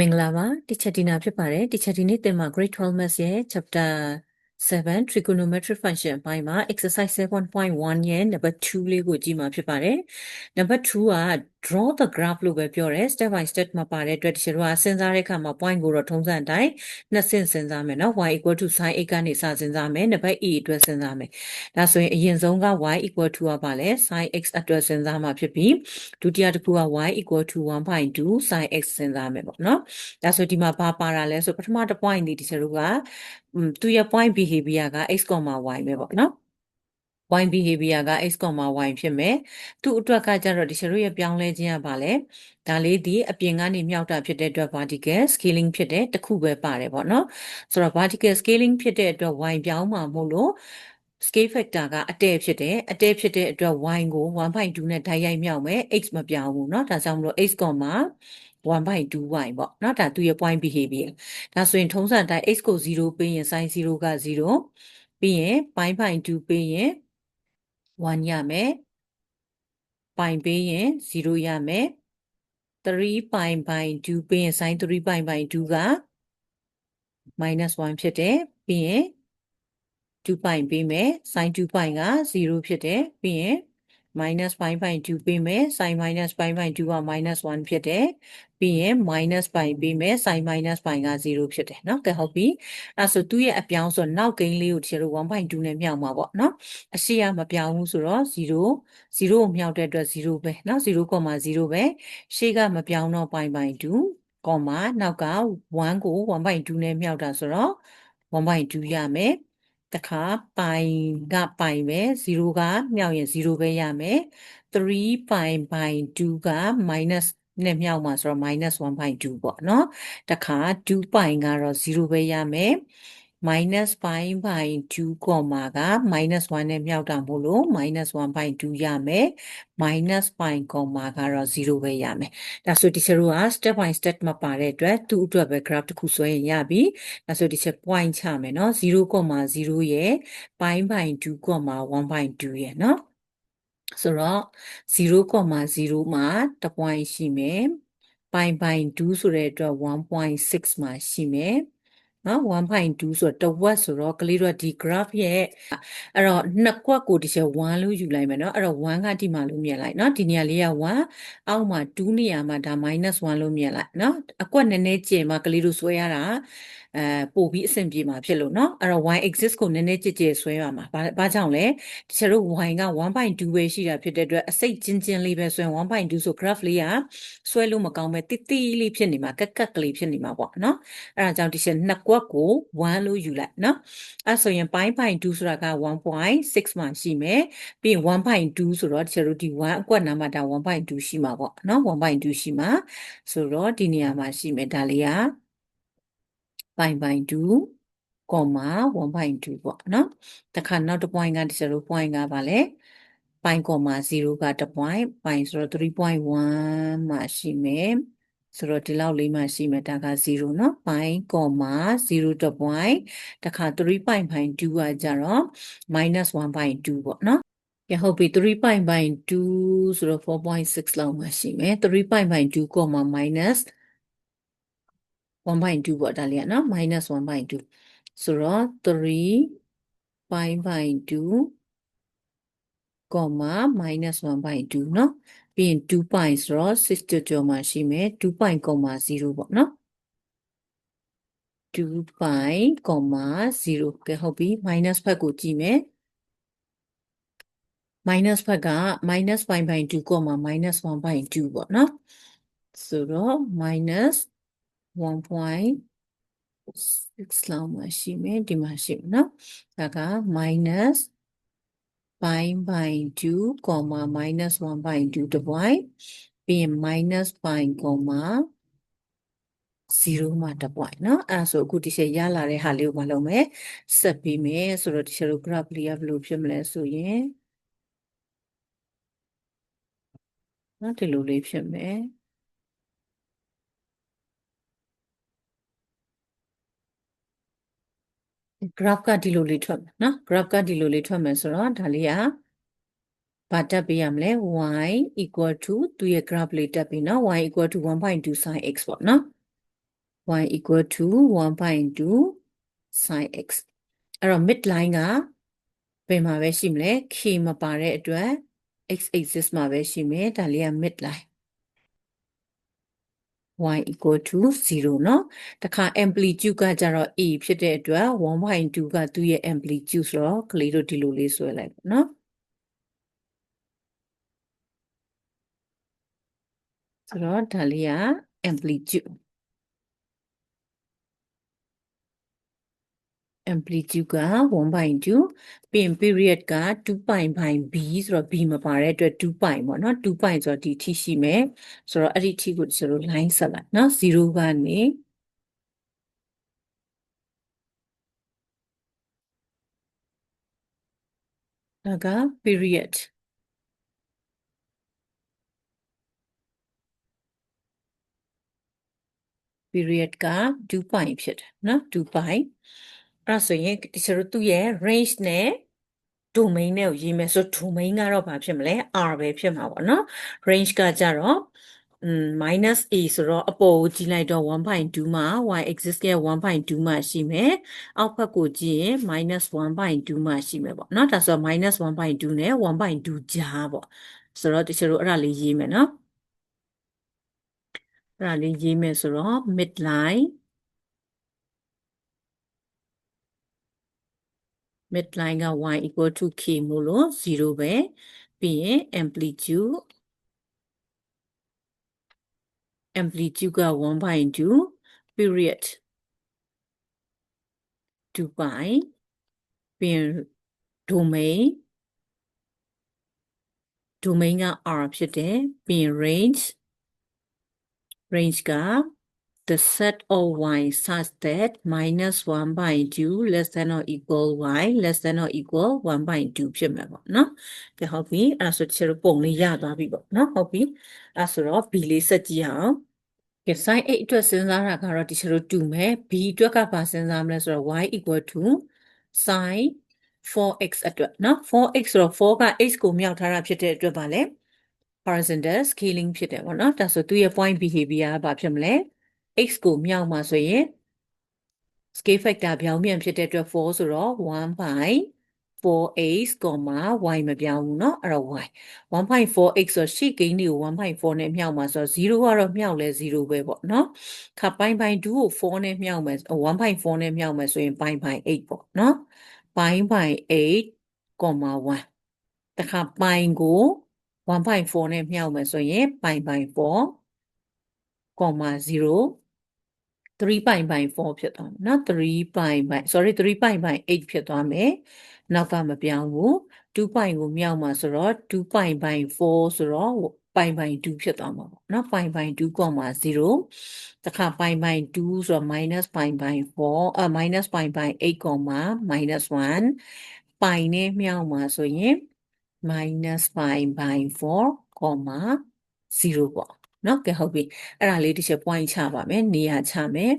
မင်္ဂလာပါ teacher Tina ဖြစ်ပါတယ် teacher ဒီနေ့သင်မှာ grade 12 maths ရဲ့ chapter 7 trigonometric function အပိုင်းမှာ exercise 7.1ရဲ့ number 2လေးကိုကြည့်မှာဖြစ်ပါတယ် number 2က draw the graph လို့ပဲပြောတယ် step by step မှာပါတဲ့အတွက် teacher တို့ကစဉ်းစားတဲ့အခါမှာ point ကိုတော့ထုံးစံအတိုင်းနှစ်ဆင့်စဉ်းစားမယ်နော် y equal to sin x ကနေစစဉ်းစားမယ် number e အတွက်စဉ်းစားမယ်ဒါဆိုရင်အရင်ဆုံးက y equal to ကပါလဲ sin x အတွက်စဉ်းစားမှာဖြစ်ပြီးဒုတိယတစ်ခုက y equal to 1.2 sin x စဉ်းစားမယ်ပေါ့နော်ဒါဆိုဒီမှာဘာပါတာလဲဆိုပထမတစ် point ဒီ teacher တို့က သူရဲ့ point behavior က x, y ပဲပေါ့နော် point behavior က x, y ဖြစ်မယ်သူ့အတွက်ကကြတော့ဒီချတို့ရဲ့ပြောင်းလဲခြင်းကပါလဲဒါလေးဒီအပြင်ကနေမြောက်တာဖြစ်တဲ့အတွက် vertical scaling ဖြစ်တဲ့တစ်ခုပဲပါတယ်ပေါ့နော်ဆိုတော့ vertical scaling ဖြစ်တဲ့အတွက် y ပြောင်းမှာမို့လို့ scale factor ကအတဲဖြစ်တယ်အတဲဖြစ်တဲ့အတွက် y ကို1.2နဲ့ဓာတ်ရိုက်မြောက်မယ် x မပြောင်းဘူးเนาะဒါကြောင့်မလို့ x, 1/2y ပေါ့เนาะဒါသူရဲ့ point behavior ဒါဆိုရင်ထုံးစံအတိုင်း x ကို0ပေးရင် sin 0က0ပြီးရင် pi by 2ပေးရင်1ရမယ် pi ပေးရင်0ရမယ်3 pi by 2ပေးရင် sin 3 pi by 2က -1 ဖြစ်တယ်ပြီးရင်2 pi ပေးမယ် sin 2 pi က0ဖြစ်တယ်ပြီးရင် minus 5.2ပေးမယ် sin minus 5.2က minus 1ဖြစ်တယ်ပြီးရင် minus 5ပေးမယ် sin minus 5က0ဖြစ်တယ်เนาะကဲဟုတ်ပြီအဲ့ဆိုသူ့ရဲ့အပြောင်းဆိုနောက်ကိန်းလေးကိုတချို့1.2နဲ့မြောက်မှာပေါ့เนาะအရှိရမပြောင်းဘူးဆိုတော့0 0ကိုမြောက်တဲ့အတွက်0ပဲเนาะ0.0ပဲရှေ့ကမပြောင်းတော့ pi by 2ကောမနောက်က1ကို1.2နဲ့မြောက်တာဆိုတော့1.2ရမယ် တခါပိုင်ကပိုင်ပဲ0ကမြောက်ရင်0ပဲရမယ်3ပိုင်ပိုင်2က minus နဲ့မြောက်မှာဆိုတော့ -1.2 ပေါ့နော်တခါ2ပိုင်ကတော့0ပဲရမယ် minus pi by 2 comma က minus 1နဲ့မြောက်တာမို့လို့ minus 1 by 2ရမယ် minus pi comma ကတော့0ပဲရမယ်ဒါဆိုဒီချက်က step by step မှာပါတဲ့အတွက်သူ့အတွက်ပဲ graph တစ်ခုဆွဲရင်ရပြီဒါဆိုဒီချက် point ချမယ်နော်0.0ရဲ့ pi by 2.1 by 2ရဲ့နော်ဆိုတော့0.0မှာ1 point ရှိမယ် pi by 2ဆိုတဲ့အတွက်1.6မှာရှိမယ် နော်1.2ဆိုတော့တဝက်ဆိုတော့ကလေးတို့ဒီ graph ရဲ့အဲ့တော့နှစ်ကွက်ကိုတစ်ချက်1လို့ယူလိုက်မယ်နော်အဲ့တော့1ကဒီမှာလို့မြင်လိုက်နော်ဒီနေရာလေးက1အောက်မှာ2နေရာမှာဒါ -1 လို့မြင်လိုက်နော်အကွက်နည်းနည်းကျင်မှာကလေးတို့ဆွဲရတာ အဲပို့ပြီးအဆင်ပြေမှာဖြစ်လို့เนาะအဲ့တော့ y axis ကိုနည်းနည်းကြစ်ကြစ်ဆွဲရမှာဘာဘာကြောင့်လဲတချို့တို့ y က1.2ပဲရှိတာဖြစ်တဲ့အတွက်အစိတ်ချင်းချင်းလေးပဲဆွဲ1.2ဆို graph လေးကဆွဲလို့မကောင်းပဲတိတိလေးဖြစ်နေမှာကက်ကက်ကလေးဖြစ်နေမှာပေါ့เนาะအဲ့ဒါကြောင့်တချို့နှစ်ကွက်ကို1လို့ယူလိုက်เนาะအဲ့ဆိုရင် pi by 2ဆိုတာက1.6မှာရှိမယ်ပြီးရင်1.2ဆိုတော့တချို့တို့ဒီ1အကွက်နာမှာဒါ1.2ရှိမှာပေါ့เนาะ1.2ရှိမှာဆိုတော့ဒီနေရာမှာရှိမယ်ဒါလေးက ပိုင်ပိုင်2 comma 1.2ပေါ့နော်တခါနောက်တစ် point ကဒီလို point ကပါလဲပိုင် comma 0ကတစ် point ပိုင်ဆိုတော့3.1မှာရှိမယ်ဆိုတော့ဒီလောက်လေးမှရှိမယ်ဒါက0เนาะပိုင် comma 0တစ် point တခါ3.2ကကြတော့ -1.2 ပေါ့เนาะရဟုတ်ပြီ3.2ဆိုတော့4.6လောက်မှရှိမယ်3.2 comma minus 1/2ပေါ့ဒါလေးကနော် -1/2 ဆိုတော့3 pi by 2 comma -1/2เนาะပြီးရင်2 pi ဆိုတော့6ကြောကြောမှာရှိမယ်2 pi, 0ပေါ့နော်2 pi, 0ကဲဟုတ်ပြီ minus ဘက်ကိုကြည့်မယ် minus ဘက်က minus pi by 2 comma minus 1 by 2ပေါ့နော်ဆိုတော့ minus 1.6လောက်မှရှိမယ်ဒီမှာရှိမယ်နော်ဒါက minus pi by 2, minus 1 by 2တပွိုင်းပြီးရင် minus pi, 0မှာတပွိုင်းเนาะအဲဆိုအခုဒီချက်ရလာတဲ့ဟာလေးကိုမလုပ်မယ်ဆက်ပြီးမယ်ဆိုတော့ဒီချက်တို့ graph လေးကဘယ်လိုဖြစ်မလဲဆိုရင်เนาะဒီလိုလေးဖြစ်မယ် graph ကဒီလိုလေးထွက်မယ်နော် graph ကဒီလိုလေးထွက်မယ်ဆိုတော့ဒါလေးကဘာတက်ပေးရမလဲ y equal to သူရဲ့ graph လေးတက်ပြီနော် y equal to 1.2 sin x ပေါ့နော် y equal to 1.2 sin x အဲ့တော့ midline ကဘယ်မှာပဲရှိမလဲ k မပါတဲ့အတွက် x axis မှာပဲရှိမယ်ဒါလေးက midline y equal to 0เนาะတခါ amplitude ကကြတော့ a ဖြစ်တဲ့အတွက်1.2ကသူ့ရဲ့ amplitude ဆိုတော့ကလေးတို့ဒီလိုလေးဆွဲလိုက်ပါเนาะဆိုတော့ဒါလေးက amplitude amplitude က1/2ပြင် period က2 pi by b ဆိုတော့ b မပါတဲ့အတွက်2 pi ပေါ့နော်2 pi ဆိုတော့ဒီ t ရှိမယ်ဆိုတော့အဲ့ဒီ t ကိုကျွန်တော် line ဆက်လိုက်နော်0ကနေဒါက period period က2 pi ဖြစ်တယ်နော်2 pi အဲ့ဒါဆိုရင်ဒီကျတို့သူ့ရဲ့ range နဲ့ domain နဲ့ကိုရေးမယ်ဆို domain ကတော့ဘာဖြစ်မလဲ r ပဲဖြစ်မှာပေါ့နော် range ကကြတော့อืม minus a ဆိုတော့အပေါ်ကိုကြည့်လိုက်တော့1.2မှာ y axis ရဲ့1.2မှာရှိမယ်အောက်ဘက်ကိုကြည့်ရင် minus 1.2မှာရှိမယ်ပေါ့နော်ဒါဆို minus 1.2နဲ့1.2ကြားပေါ့ဆိုတော့တချို့တို့အဲ့ဒါလေးရေးမယ်နော်အဲ့ဒါလေးရေးမယ်ဆိုတော့ midline midline က y equal to k မို့လို့0ပဲပြီးရင် amplitude amplitude က1/2 period 2 pi ပြီးရင် domain domain က r ဖြစ်တယ်ပြီးရင် range range က the set of y such that minus 1 by 2 less than or equal y less than or equal 1 by 2ဖြစ်မှာပေါ့နော်။ကဲဟုတ်ပြီ။အဲ့ဒါဆိုကျွန်တော်ပုံလေးရသွားပြီပေါ့နော်။ဟုတ်ပြီ။အဲ့ဆိုတော့ b လေးဆက်ကြည့်အောင်။ကဲ sin a အတွက်စဉ်းစားတာကတော့ဒီကျွန်တော်တူမယ်။ b အတွက်ကဘာစဉ်းစားမလဲဆိုတော့ y equal to sin 4x အတွက်နော် 4x ဆိုတော့4က x ကိုမြောက်ထားတာဖြစ်တဲ့အတွက်ပါလေ horizontal scaling ဖြစ်တယ်ပေါ့နော်ဒါဆိုသူရဲ့ point behavior ကဘာဖြစ်မလဲ x ကိုမြောက်မှာဆိုရင် scale factor ပြောင်းပြန်ဖြစ်တဲ့အတွက်4ဆိုတော့1 by 4x, y မပြောင်းဘူးเนาะအဲ့တော့ y 1.4x ဆိုရှေ့ကိန်းတွေကို1.4နဲ့မြှောက်မှာဆိုတော့0ကတော့မြှောက်လဲ0ပဲပေါ့เนาะခါပိုင်းပိုင်း2ကို4နဲ့မြှောက်မယ်1.4နဲ့မြှောက်မယ်ဆိုရင်ပိုင်းပိုင်း8ပေါ့เนาะပိုင်းပိုင်း8 1တခါပိုင်းကို1.4နဲ့မြှောက်မယ်ဆိုရင်ပိုင်းပိုင်း4 0 3 pi by 4ဖြစ်သွားမယ်နော်3 pi by sorry 3 pi by 8ဖြစ်သွားမယ်နောက်ကမပြောင်းဘူး2 pi ကိုမြောက်မှာဆိုတော့2 pi by 4ဆိုတော့ pi by 2ဖြစ်သွားမှာပေါ့နော် pi by 2 0တခါ pi by 2ဆိုတော့ minus pi by 4အ minus pi by 8 minus 1 pi နဲ့မြောက်မှာဆိုရင် minus pi by 4 0ပေါ့ နော်ကဲဟုတ်ပြီအဲ့ဒါလေးတစ်ချက် point ချပါမယ်နေရာချမယ်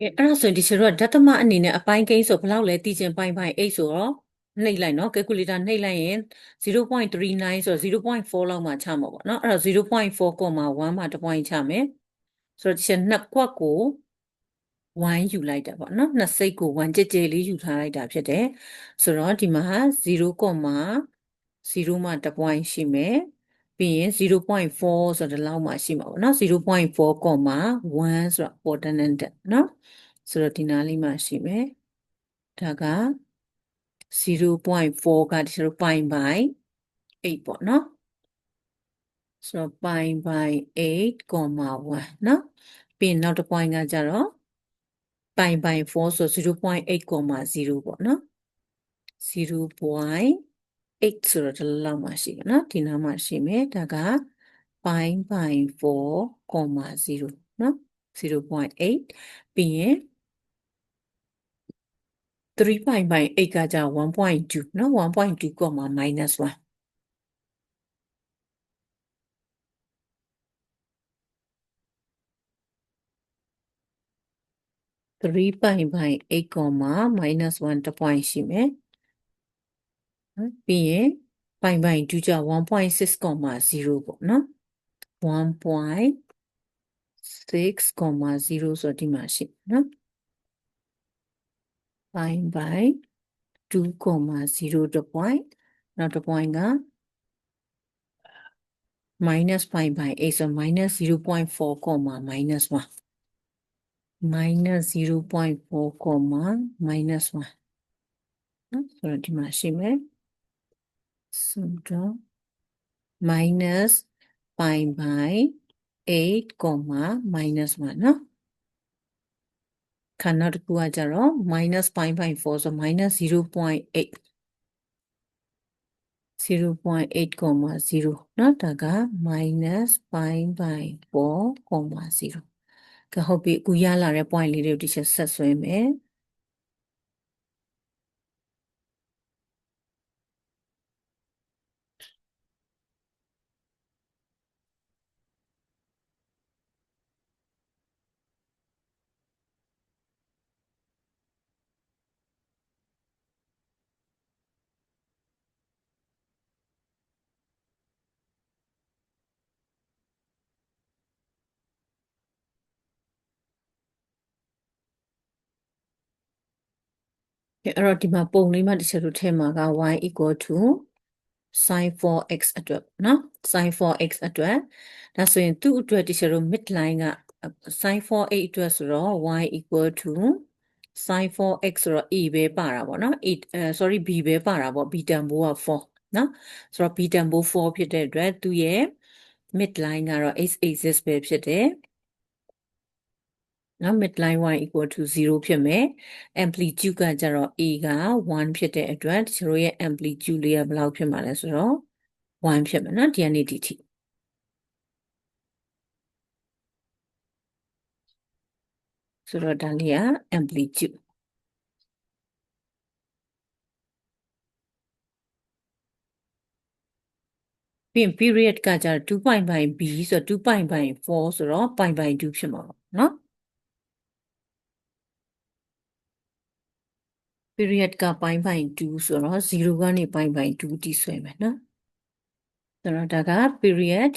ကဲအဲ့ဒါဆိုရင်ဒီချက်တော့ဓာတ်မအနေနဲ့အပိုင်းကိန်းဆိုဘယ်လောက်လဲတည်ကျင်ပိုင်းပိုင်း8ဆိုတော့နှိပ်လိုက်နော် calculator နှိပ်လိုက်ရင်0.39ဆိုတော့0.4လောက်မှချမှာပေါ့နော်အဲ့တော့0.4.1မှာတစ် point ချမယ်ဆိုတော့ဒီချက်နှစ်ကွက်ကို1ယူလိုက်တာပေါ့နော်နှစ်စိတ်ကို1ကြဲကြဲလေးယူထားလိုက်တာဖြစ်တယ်ဆိုတော့ဒီမှာ0.0မှာတစ် point ရှိမယ် ပြီးရင်0.4ဆိုတော့ဒီလောက်မှရှိမှာပေါ့နော်0.4.1ဆိုတော့ coordinate နော်ဆိုတော့ဒီနားလေးမှရှိမယ်ဒါက0.4ကဒီလို pi by 8ပေါ့နော်ဆိုတော့ pi by 8.1နော်ပြီးရင်နောက်တစ် point ကကြတော့ pi by 4ဆို0.8.0ပေါ့နော်0.8 8ဆိုတော့ဒီလောက်မှရှိတယ်နော်ဒီနားမှာရှိမယ်ဒါက pi by 4.0နော်0.8ပြီးရင်3 pi by 8ကじゃ1.2နော်1.2 comma minus 1 3 pi by 8 comma minus 1တ point ရှိမယ် နော်ပြီးရင်ပိုင်ပိုင်2ကြ1.6.0ပေါ့နော်1.6 6.0ဆိုဒီမှာရှိနော်ပိုင်းပိုင်း 2.0တစ် point နောက်တစ် point က minus 5 by 8ဆို minus 0.4 comma minus 1 minus 0.4 comma minus 1နော်ဆိုတော့ဒီမှာရှိမယ် ဆိုတော့ minus 5 by 8 comma minus 1နော်ခဏတစ်ခုကကြတော့ minus 5.4ဆို minus 0.8 0.8 comma 0เนาะဒါက minus 5.4 comma 0ကဲဟုတ်ပြီအခုရလာတဲ့ point လေးတွေကိုတစ်ချက်ဆက်ဆွဲမယ် အဲ့တော့ဒီမှာပုံလေးမှတစ်ချက်တို့ထဲမှာက y equal to sin 4x အတွက်နော် sin 4x အတွက်ဒါဆိုရင်သူ့အတွက်တစ်ချက်တို့ midline က sin 4x အတွက်ဆိုတော့ y equal to sin 4x ဆိုတော့ e ပဲပါတာပေါ့နော် e sorry b ပဲပါတာပေါ့ b တန်ဖိုးက4နော်ဆိုတော့ b တန်ဖိုး4ဖြစ်တဲ့အတွက်သူ့ရဲ့ midline ကတော့ x axis ပဲဖြစ်တယ် နော် midline y equal to 0ဖြစ်မယ် amplitude ကကြတော့ a က1ဖြစ်တဲ့အတွက်ကျွန်တော်ရဲ့ amplitude လေးကဘယ်လောက်ဖြစ်မှာလဲဆိုတော့1ဖြစ်မှာနော်ဒီကနေဒီထိဆိုတော့ဒါလေးက amplitude ပြီးရင် period ကကြတော့2 point by b ဆိုတော့2 point by 4ဆိုတော့ point by 2ဖြစ်မှာပေါ့နော် period ကပိုင်းပိုင်း2ဆိုတော့0ကနေပိုင်းပိုင်း2တိဆွဲမယ်နော်ဆိုတော့ဒါက period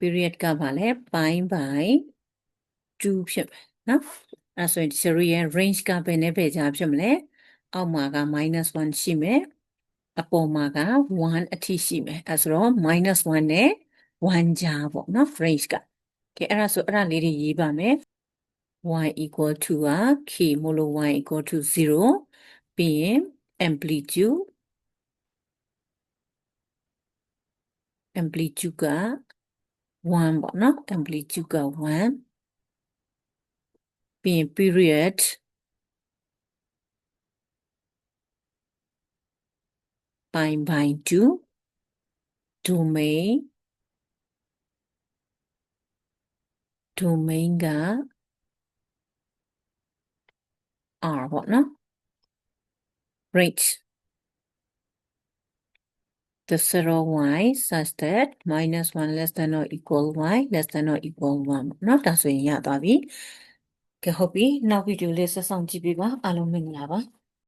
period ကဘာလဲပိုင်းပိုင်း2ဖြစ်မယ်နော်အဲဆိုရင်0ရဲ့ range ကဘယ်နဲ့ပဲကြားဖြစ်မလဲအောက်မှာက -1 ရှိမယ်အပေါ်မှာက1အထိရှိမယ်အဲဆိုတော့ -1 နဲ့1ကြားပေါ့နော် range ကကဲအဲ့ဒါဆိုအဲ့ဒါလေးတွေရေးပါမယ် y equal to က k မို့လို့ y equal to 0ပြီးရင် amplitude amplitude က1ပေါ့နော် amplitude က1ပြီးရင် period by by 2 domain domain က r ပေါ့နော် rate the zero y such that minus 1 less than or equal y less than or equal 1ပေါ့နော်ဒါဆိုရင်ရသွားပြီကဲဟုတ်ပြီနောက်ဗီဒီယိုလေးဆက်ဆောင်ကြည့်ပေးပါအားလုံးမင်္ဂလာပါ